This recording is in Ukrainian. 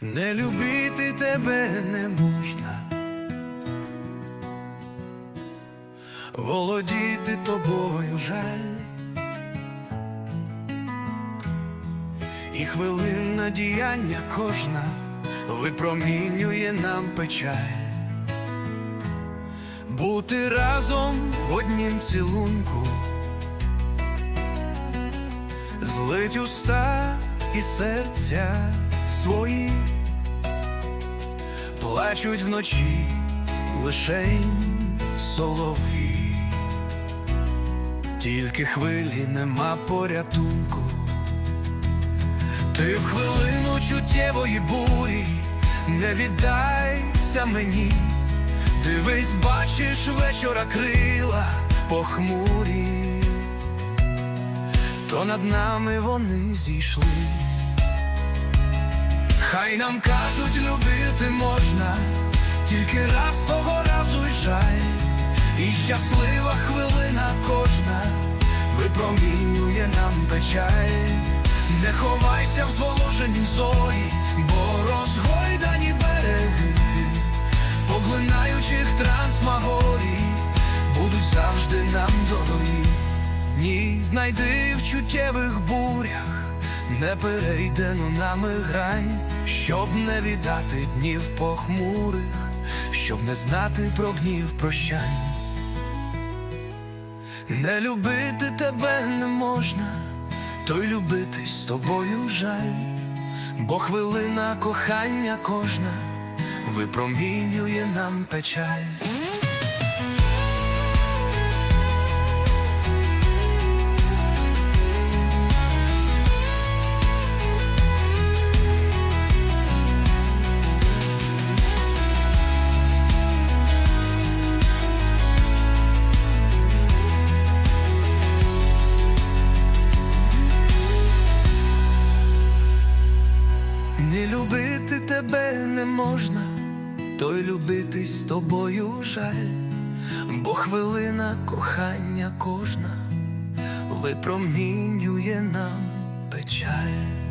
Не любити тебе не можна, володіти тобою жаль, і хвилинна діяння кожна випромінює нам печаль. Бути разом в однім цілунку, злить уста і серця свої, плачуть вночі лишень солов'ї, тільки хвилі нема порятунку. Ти в хвилину чуттєвої бурі, не віддайся мені. Дивись, бачиш вечора крила похмурі, то над нами вони зійшлись. Хай нам кажуть, любити можна, тільки раз того разу й жаль, і щаслива хвилина кожна випромінює нам печаль. Не ховайся в зволоженім зорі, бо розгойдані береги поглинаючих трансмагорій будуть завжди нам дорогі. Ні, знайди в чуттєвих бурях неперейдену нами грань, щоб не віддати днів похмурих, щоб не знати про гнів прощань. Не любити тебе не можна, то й любитись з тобою жаль, бо хвилина кохання кожна випромінює нам печаль. Не любити тебе не можна, то й любитись тобою жаль, бо хвилина кохання кожна випромінює нам печаль.